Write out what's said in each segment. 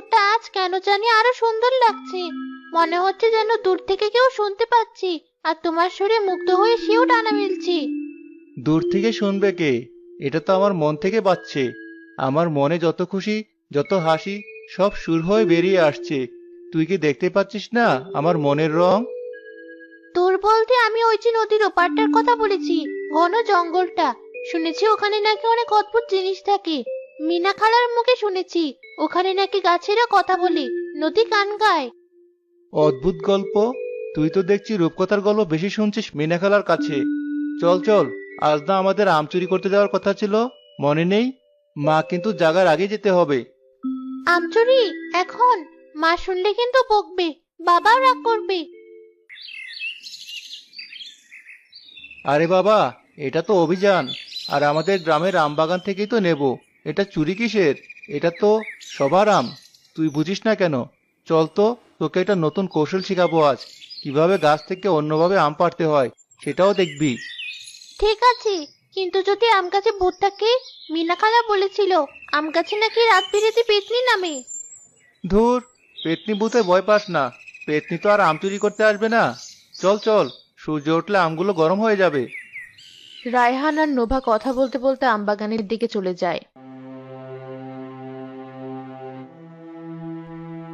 সুরটা আজ কেন জানি আরও সুন্দর লাগছে। মনে হচ্ছে যেন দূর থেকে কেউ শুনতে পাচ্ছি আর তোমার সুরে মুগ্ধ হয়ে সেও টানা মিলছি। দূর থেকে শুনবে কে? এটা তো আমার মন থেকে বাজছে আমার মনে যত খুশি যত হাসি সব সুর হয়ে বেরিয়ে আসছে। তুই কি দেখতে পাচ্ছিস না আমার মনের রং? তোর বলতে আমি ওই যে নদীর ওপারটার কথা বলেছি ঘন জঙ্গলটা। শুনেছি ওখানে নাকি অনেক অদ্ভুত জিনিস থাকে। মিনা খালার মুখে শুনেছি ওখানে নাকি গাছেরা কথা বলে নদী গান গায়। অদ্ভুত গল্প। তুই তো দেখছি রূপকথার গল্প বেশি শুনছিস মিনাখালার কাছে। চল চল আজ না আমাদের আম চুরি করতে যাওয়ার কথা ছিল মনে নেই? মা কিন্তু জাগার আগে যেতে হবে। আমচুরি এখন? মা শুনলে কিন্তু বকবে বাবাও রাগ করবে। আরে বাবা এটা তো অভিযান আর আমাদের গ্রামের আম বাগান থেকেই তো নেব। এটা চুরি কিসের? এটা তো সবার আম। তুই বুঝিস না কেন? চল তো তোকে একটা নতুন কৌশল শেখাবো আজ। কীভাবে গাছ থেকে অন্যভাবে আম পাড়তে হয় সেটাও দেখবি। ঠিক আছে কিন্তু যদি আম গাছে ভূত থাকে মিনা খালা বলেছিল আম গাছে নাকি রাত বিরেতে পেতনি নামে। ধুর পেতনি ভূতে ভয় পাস না। পেতনি তো আর আম চুরি করতে আসবে না। চল চল সূর্য উঠলে আমগুলো গরম হয়ে যাবে। রায়হান আর নোভা কথা বলতে বলতে আমবাগানের দিকে চলে যায়।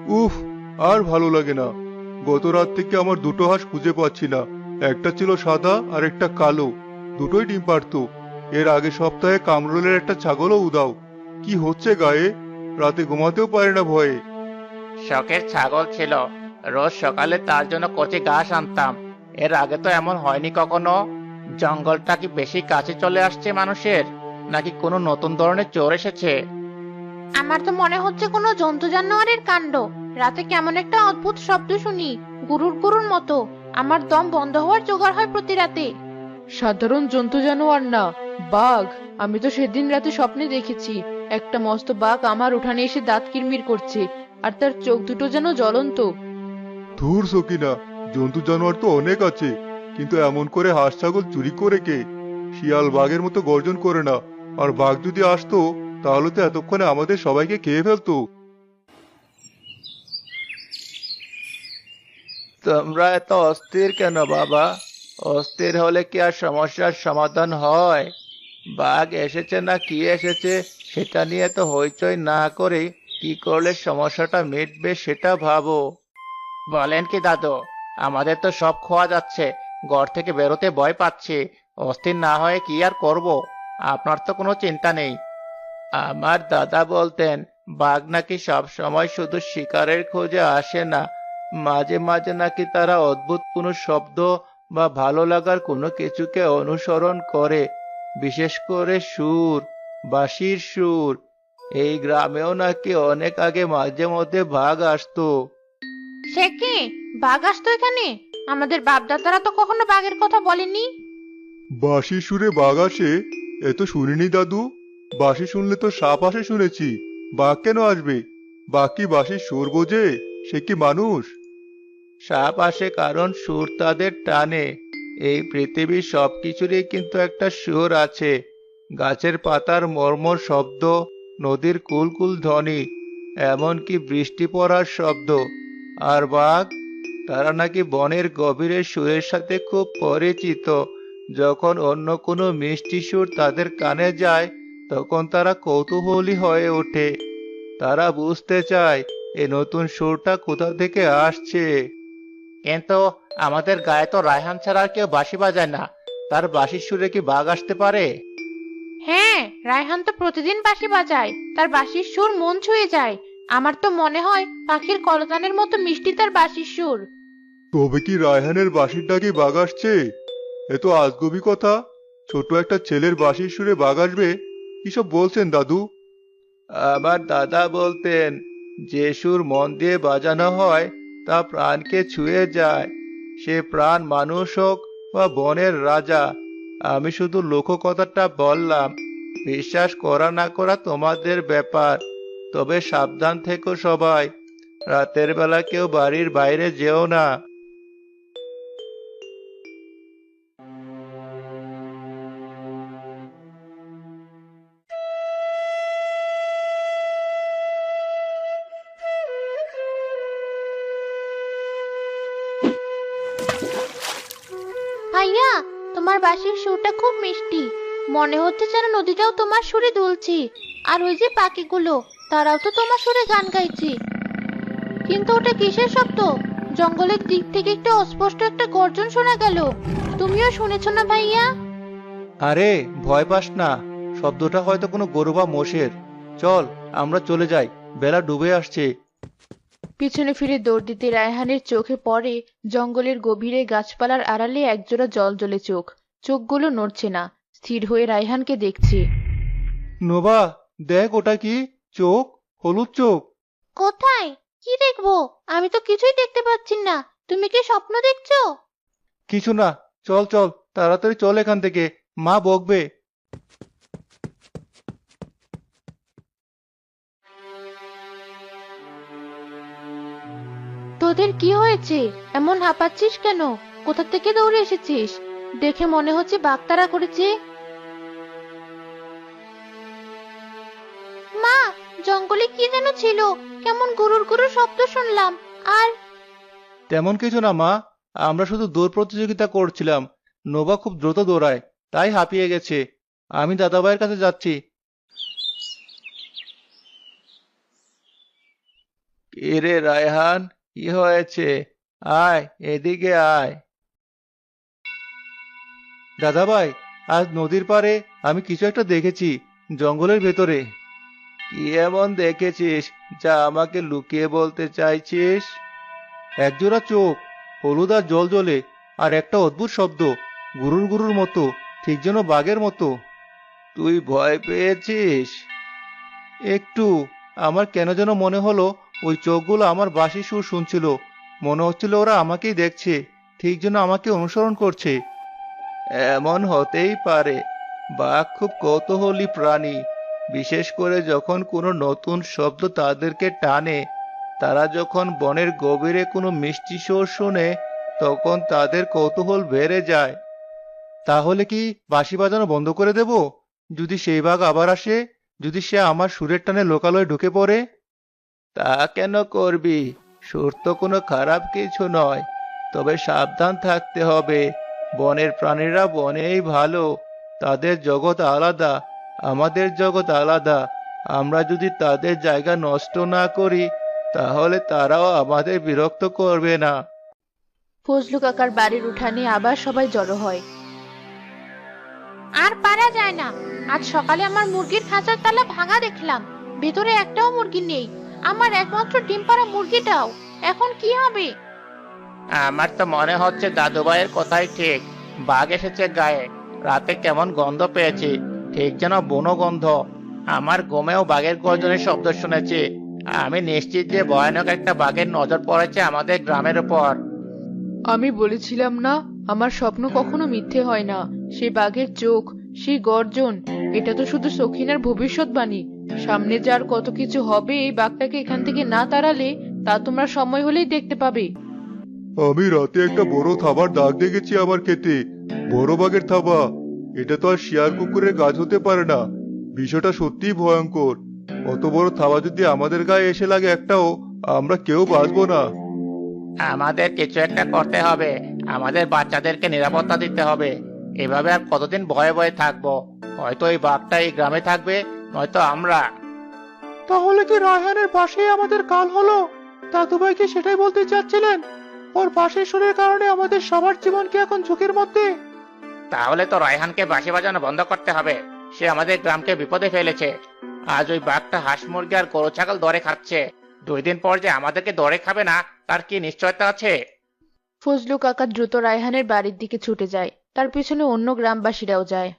উফ, আর ভালো লাগে না। গত রাত থেকে আমার দুটো হাঁস খুঁজে পাচ্ছি না। একটা ছিল সাদা আর একটা কালো। দুটোই ডিম পারতো। এর আগে সপ্তাহে কামরুলের একটা ছাগলও উদাও। কি হচ্ছে গায়ে? রাতে ঘুমাতেও পারে না ভয়ে। শখের ছাগল ছিল। রোজ সকালে তার জন্য কচি ঘাস আনতাম। এর আগে তো এমন হয়নি কখনো। জঙ্গলটা কি বেশি কাছে চলে আসছে মানুষের? নাকি কোনো নতুন ধরনের চোর এসেছে? আমার তো মনে হচ্ছে কোনো জন্তু জানোয়ারের কাণ্ড। রাতে কেমন একটা অদ্ভুত শব্দ শুনি গুরুর গুরুর মতো। আমার দম বন্ধ হওয়ার জোগাড় হয় প্রতি রাতে। সাধারণ জন্তু জানোয়ার না বাঘ। আমি তো সেদিন রাতে স্বপ্নে দেখেছি একটা মস্ত বাঘ আমার উঠানে এসে দাঁত কিরমির করছে আর তার চোখ দুটো যেন জ্বলন্ত। ধুর সকিনা জন্তু জানোয়ার তো অনেক আছে কিন্তু এমন করে হাঁস ছাগল চুরি করে কে? শিয়াল বাঘের মতো গর্জন করে না আর বাঘ যদি আসতো তাহলে তো এতক্ষণে আমাদের সবাইকে খেয়ে ফেলতো। তোমরা এত অস্থির কেন বাবা? অস্থির হলে কি আর সমস্যার সমাধান হয়? বাঘ এসেছে না কি এসেছে সেটা নিয়ে তো হইচই না করে কি করলে সমস্যাটা মিটবে সেটা ভাবো। বলেন কি দাদু আমাদের তো সব খোয়া যাচ্ছে ঘর থেকে বেরোতে ভয় পাচ্ছে। অস্থির না হয়ে কি আর করব? আপনার তো কোনো চিন্তা নেই। আমার দাদা বলতেন বাঘ নাকি সব সময় শুধু শিকারের খোঁজে আসে না মাঝে মাঝে নাকি তারা অদ্ভুত কোনো শব্দ বা ভালো লাগার কোনো কিছুকে অনুসরণ করে বিশেষ করে সুর বাঁশির সুর। এই গ্রামেও নাকি অনেক আগে মাঝে মধ্যে বাঘ আসতো। সে কি? বাঘ আসতো এখানে? আমাদের বাপদাদারা তো কখনো বাঘের কথা বলেনি বাঁশি সুরে বাঘ আসে এ তো শুনিনি দাদু। বাঁশি শুনলে তো সাপ আসে শুনেছি। বাঘ কেন আসবে? বাঘ কি বাঁশির সুর বোঝে? সে কি মানুষ? সাপ আসে কারণ সুর তাদের টানে। এই পৃথিবীর সবকিছুরই কিন্তু একটা সুর আছে। গাছের পাতার মর্মর শব্দ, নদীর কুলকুল ধ্বনি, এমনকি বৃষ্টি পড়ার শব্দ। আর বাঘ? তারা নাকি বনের গভীরের সুরের সাথে খুব পরিচিত। যখন অন্য কোনো মিষ্টি সুর তাদের কানে যায় তখন তারা কৌতূহলী হয়ে ওঠে। তারা বুঝতে চায় এ নতুন সুরটা কোথা থেকে আসছে। কিন্তু আমাদের গায়ে তো রায়হান ছাড়া আর কেউ বাঁশি বাজায় না। তার বাঁশির সুরে কি বাঘ আসতে পারে? হ্যাঁ রায়হান তো প্রতিদিন বাঁশি বাজায়। তার বাঁশির সুর মন ছুঁয়ে যায়। আমার তো মনে হয় পাখির কলতানের মতো মিষ্টি তার বাঁশির সুর। তবে কি রায়হানের বাঁশির ডাকে বাঘ আসছে? এ তো আজগবি কথা। ছোট একটা ছেলের বাঁশির সুরে বাঘ আসবে কিসব বলছেন দাদু? আমার দাদা বলতেন যে সুর মন দিয়ে বাজানো হয়, তা প্রাণকে ছুঁয়ে যায়। সে প্রাণ মানুষ হোক বা বনের রাজা, আমি শুধু লোককথাটা বললাম। বিশ্বাস করা না করা তোমাদের ব্যাপার। তবে সাবধান থেকো সবাই। রাতের বেলা কেউ বাড়ির বাইরে যেও না। সুরে দুলছে। আর ওই যে পাখিগুলো তারাও তো তোমার সুরে গান গাইছে। কিন্তু ওটা কিসের শব্দ? জঙ্গলের দিক থেকে একটা অস্পষ্ট একটা গর্জন শোনা গেল। তুমিও শুনেছো না ভাইয়া? আরে ভয় পাস না। শব্দটা হয়তো কোনো গরু বা মোষের। চল আমরা চলে যাই। বেলা ডুবে আসছে। পিছনে ফিরে দৌড় দিতে রায়হানের চোখে পড়ে জঙ্গলের গভীরে গাছপালার আড়ালে একজোড়া জল জ্বলে চোখ। চোখগুলো নড়ছে না। স্থির হয়ে রায়হানকে দেখছে। নোবা দেখ ওটা কি? চোখ? হলুদ চোখ। কোথায়? কি দেখব? আমি তো কিছুই দেখতে পাচ্ছি না। তুমি কি স্বপ্ন দেখছ? কিছু না। চল চল। তাড়াতাড়ি চল এখান থেকে। মা বকবে। তোদের কি হয়েছে? এমন হাঁপাচ্ছিস কেন? কোথা থেকে দৌড়ে এসেছিস? দেখে মনে হচ্ছে বাগতারা করেছে। জঙ্গলে কি যেন ছিল? কেমন গুরুর গুরুর শব্দ শুনলাম। আর তেমন কিছু না, মা। আমরা শুধু দৌড় প্রতিযোগিতা করছিলাম। নোবা খুব দ্রুত দৌড়ায়, তাই হাঁপিয়ে গেছে। আমি দাদাভাইয়ের কাছে যাচ্ছি। এরে রায়হান, কি হয়েছে? আয়, এদিকে আয়। দাদাভাই, আজ নদীর পাড়ে আমি কিছু একটা দেখেছি, জঙ্গলের ভেতরে। কি এমন দেখেছিস যা আমাকে লুকিয়ে বলতে চাইছিস? একজোড়া চোখ হলুদ আর জল জ্বলে আর একটা অদ্ভুত শব্দ গুরুর গুরুর মতো ঠিক যেন বাঘের মতো। তুই ভয় পেয়েছিস? একটু আমার কেন যেন মনে হলো ওই চোখগুলো আমার বাসি সুর শুনছিল। মনে হচ্ছিল ওরা আমাকেই দেখছে ঠিক যেন আমাকে অনুসরণ করছে। এমন হতেই পারে বাঘ খুব কৌতূহলী প্রাণী। বিশেষ করে যখন কোনো নতুন শব্দ তাদেরকে টানে, তারা যখন বনের গভীরে কোনো মিষ্টি সুর শোনে, তখন তাদের কৌতূহল বেড়ে যায়। তাহলে কি বাঁশি বাজানো বন্ধ করে দেব? যদি সেই বাঘ আবার আসে, যদি সে আমার সুরের টানে লোকালয়ে ঢুকে পড়ে? তা কেন করবি? সুর তো কোনো খারাপ কিছু নয়, তবে সাবধান থাকতে হবে। বনের প্রাণীরা বনেই ভালো, তাদের জগৎ আলাদা আমাদের জগৎ আলাদা। আমরা যদি তাদের জায়গা নষ্ট না করি তাহলে তারাও আমাদের বিরক্ত করবে না। ফজলু কাকার বাড়ির উঠানে আবার সবাই জড়ো হয়। আর পারা যায় না। আজ সকালে আমার মুরগির খাঁচার তালা ভাঙা দেখলাম। ভেতরে একটাও মুরগি নেই। আমার একমাত্র ডিম পাড়া মুরগিটাও। এখন কি হবে? আমার তো মনে হচ্ছে দাদুভাইয়ের কথাই ঠিক। বাঘ এসেছে গায়ে। রাতে কেমন গন্ধ পেয়েছি। ঠিক যেন বনো গন্ধ আমার ঘুমেও বাঘের গর্জনের শব্দ শুনেছি। আমি নিশ্চিত যে ভয়ানক একটা বাঘের নজর পড়েছে আমাদের গ্রামের উপর। আমি বলেছিলাম না আমার স্বপ্ন কখনো মিথ্যে হয় না। সে বাঘের চোখ সেই গর্জন এটা তো শুধু সখিনার ভবিষ্যৎবাণী। সামনে যার কত কিছু হবে এই বাঘটাকে এখান থেকে না তাড়ালে তা তোমরা সময় হলেই দেখতে পাবে। আমি রাতে একটা বড় থাবার দাগ দেখেছি আমার খেতে। বড় বাঘের থাবা। এটা তো আর শিয়ার কুকুরের গাছ হতে পারে না। বিষয়টা সত্যিই ভয়ঙ্কর। অত বড় থাবা যদি আমাদের গায়ে এসে লাগে একটাও আমরা কেউ বাঁচবো না। আমাদের কিছু একটা করতে হবে। আমাদের বাচ্চাদেরকে নিরাপত্তা দিতে হবে। এভাবে আর কতদিন ভয়ে ভয়ে থাকব? হয়তো এই বাঘটা এই গ্রামে থাকবে নয়তো আমরা। তাহলে কি রায়হানের পাশেই আমাদের কাল হলো? দাদুভাই কি সেটাই বলতে চাচ্ছিলেন? ওর পাশের সুরের কারণে আমাদের সবার জীবন কি এখন ঝুঁকির মধ্যে? তাহলে তো রায়হানকে বাঁশি বাজানো বন্ধ করতে হবে। সে আমাদের গ্রামকে বিপদে ফেলেছে। আজ ওই বাঘটা হাঁস মুরগি আর গরু ছাগল দরে খাচ্ছে। দুই দিন পর যে আমাদেরকে দরে খাবে না তার কি নিশ্চয়তা আছে? ফজলু কাকা দ্রুত রায়হানের বাড়ির দিকে ছুটে যায়। তার পিছনে অন্য গ্রামবাসীরাও যায়।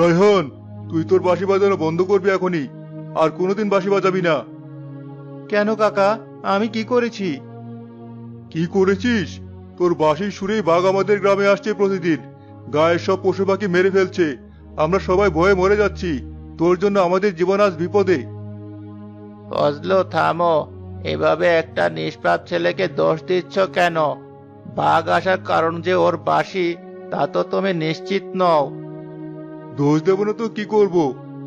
রায়হান তুই তোর বাঁশি বাজানো বন্ধ করবি এখনই। আর কোনোদিন বাঁশি বাজাবি না। কেন কাকা? আমি কি করেছি? কি করেছিস? তোর বাঁশির সুরেই বাঘ আমাদের গ্রামে আসছে প্রতিদিন। গায়ের সব পশু পাখি মেরে ফেলছে। আমরা সবাই ভয়ে মরে যাচ্ছি। তোর জন্য আমাদের জীবন আজ বিপদে। ফজলো থামো। এভাবে একটা নিষ্পাপ ছেলেকে দোষ দিচ্ছ কেন? বাঘ আসার কারণ যে ওর বাসি তা তো তুমি নিশ্চিত নও। দোষ দেব না তো কি করব?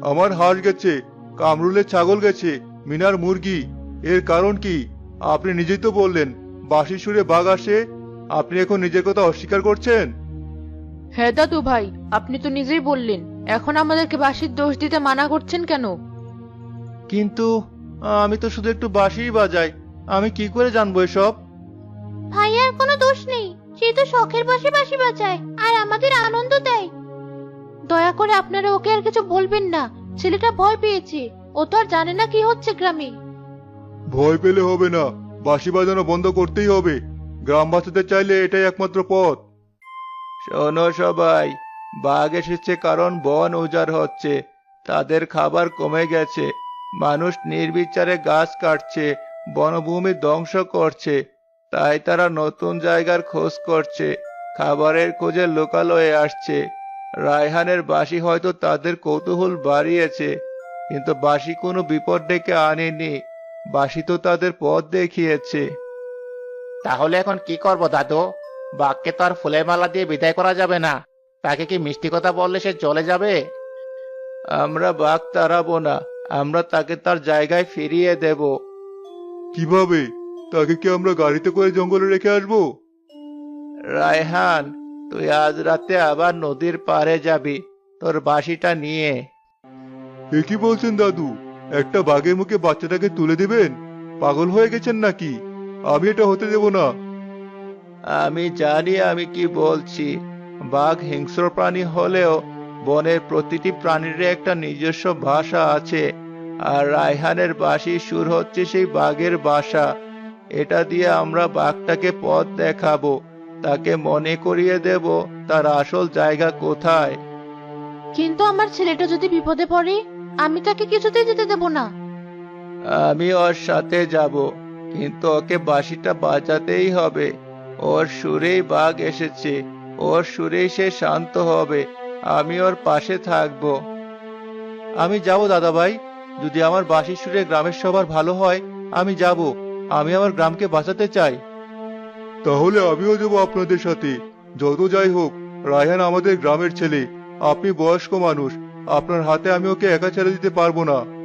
আমার হাঁস গেছে কামরুলের ছাগল গেছে মিনার মুরগি। এর কারণ কি? আপনি নিজেই তো বললেন বাসি সুরে বাঘ আসে। আপনি এখন নিজের কথা অস্বীকার করছেন? হ্যাঁ দাদু ভাই আপনি তো নিজেই বললেন। এখন আমাদেরকে বাঁশির দোষ দিতে মানা করছেন কেন? কিন্তু আমি তো শুধু একটু বাঁশিই বাজাই। আমি কি করে জানব এসব? ভাইয়ার কোনো দোষ নেই। সে তো শখের বসে বাঁশি বাজায় আর আমাদের আনন্দ দেয়। দয়া করে আপনারা ওকে আর কিছু বলবেন না। ছেলেটা ভয় পেয়েছে। ও তো আর জানে না কি হচ্ছে গ্রামে। ভয় পেলে হবে না। বাঁশি বাজানো বন্ধ করতেই হবে। গ্রাম বাঁচাতে চাইলে এটাই একমাত্র পথ। শোনো সবাই, বাঘ এসেছে কারণ বন উজাড় হচ্ছে। তাদের খাবার কমে গেছে। মানুষ নির্বিচারে গাছ কাটছে, বনভূমি ধ্বংস করছে। তাই তারা নতুন জায়গার খোঁজ করছে। খাবারের খোঁজে লোকালয়ে আসছে। রায়হানের বাসি হয়তো তাদের কৌতূহল বাড়িয়েছে, কিন্তু বাঁশি কোনো বিপদ ডেকে আনেনি। বাঁশি তো তাদের পথ দেখিয়েছে। তাহলে এখন কি করব দাদু? বাঘকে তো আর ফুলের মালা দিয়ে বিদায় করা যাবে না। তাকে কি মিষ্টি কথা বললে সে চলে যাবে? আমরা বাঘ তাড়াবো না আমরা তাকে তার জায়গায় ফিরিয়ে দেব। কীভাবে? তাকে কি আমরা গাড়িতে করে জঙ্গলে রেখে আসব? রায়হান তুই আজ রাতে আবার নদীর পাড়ে যাবি তোর বাঁশিটা নিয়ে। এ কি বলছেন দাদু? একটা বাঘের মুখে বাচ্চাটাকে তুলে দিবেন? পাগল হয়ে গেছেন নাকি? আমি এটা হতে দেব না। আমি জানি আমি কি বলছি। বাঘ হিংস্র প্রাণী হলেও বনের প্রতিটি প্রাণীর একটা নিজস্ব ভাষা আছে আর রায়হানের বাঁশি সুর হচ্ছে সেই বাঘের বাসা। এটা দিয়ে আমরা বাঘটাকে পথ দেখাবো তাকে মনে করিয়ে দেব তার আসল জায়গা কোথায়। কিন্তু আমার ছেলেটা যদি বিপদে পড়ে আমি তাকে কিছুতেই যেতে দেব না। আমি ওর সাথে যাব কিন্তু ওকে বাঁশিটা বাজাতেই হবে। ওর সুরেই বাঘ এসেছে ওর সুরেই সে শান্ত হবে। আমি ওর পাশে থাকব। আমি যাব দাদা ভাই যদি আমার বাঁশির সুরে গ্রামের সবার ভালো হয় আমি যাব। আমি আমার গ্রামকে বাঁচাতে চাই। তাহলে আমিও যাব আপনাদের সাথে। যত যাই হোক রায়হান আমাদের গ্রামের ছেলে। আপনি বয়স্ক মানুষ আপনার হাতে আমি ওকে একা ছেড়ে দিতে পারব না।